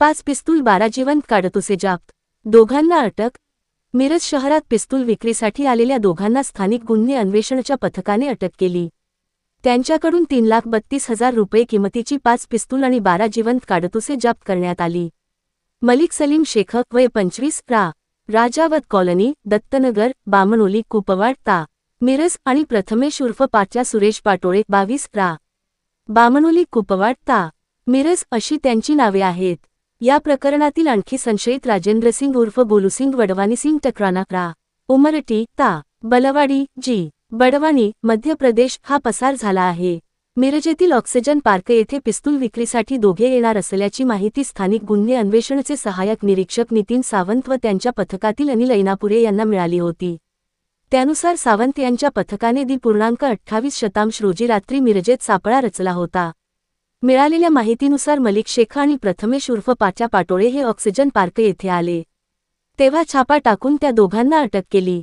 पाच पिस्तूल बारा जिवंत काढतुसे जाप्त. दोघांना अटक. मिरज शहरात पिस्तूल विक्रीसाठी आलेल्या दोघांना स्थानिक गुन्हे अन्वेषणच्या पथकाने अटक केली. त्यांच्याकडून तीन लाख बत्तीस हजार रुपये किमतीची पाच पिस्तूल आणि बारा जिवंत काडतुसे जप्त करण्यात आली. मलिक सलीम शेखक वय पंचवीस रा. राजावत कॉलनी दत्तनगर बामणोली कुपवाड ता. मिरज आणि प्रथमेश उर्फ पाटच्या सुरेश पाटोळे बावीस रा. बामणोली कुपवाड ता. मिरज अशी त्यांची नावे आहेत. या प्रकरणातील आणखी संशयित राजेंद्रसिंग उर्फ बोलूसिंग वडवानीसिंग टकराना रा उमरटी ता. बलवाडी जी. बडवानी मध्य प्रदेश हा पसार झाला आहे. मिरजेतील ऑक्सिजन पार्क येथे पिस्तूल विक्रीसाठी दोघे येणार असल्याची माहिती स्थानिक गुन्हे अन्वेषणचे सहाय्यक निरीक्षक नितीन सावंत व त्यांच्या पथकातील अनिल ऐनापुरे यांना मिळाली होती. त्यानुसार सावंत यांच्या पथकाने दि पूर्णांक अठ्ठावीस शतांश रोजी रात्री मिरजेत सापळा रचला होता. मिळालेल्या माहितीनुसार मलिक शेख आणि प्रथमेश उर्फ पाच्या पाटोळे हे ऑक्सिजन पार्क येथे आले. तेव्हा छापा टाकून त्या दोघांना अटक केली.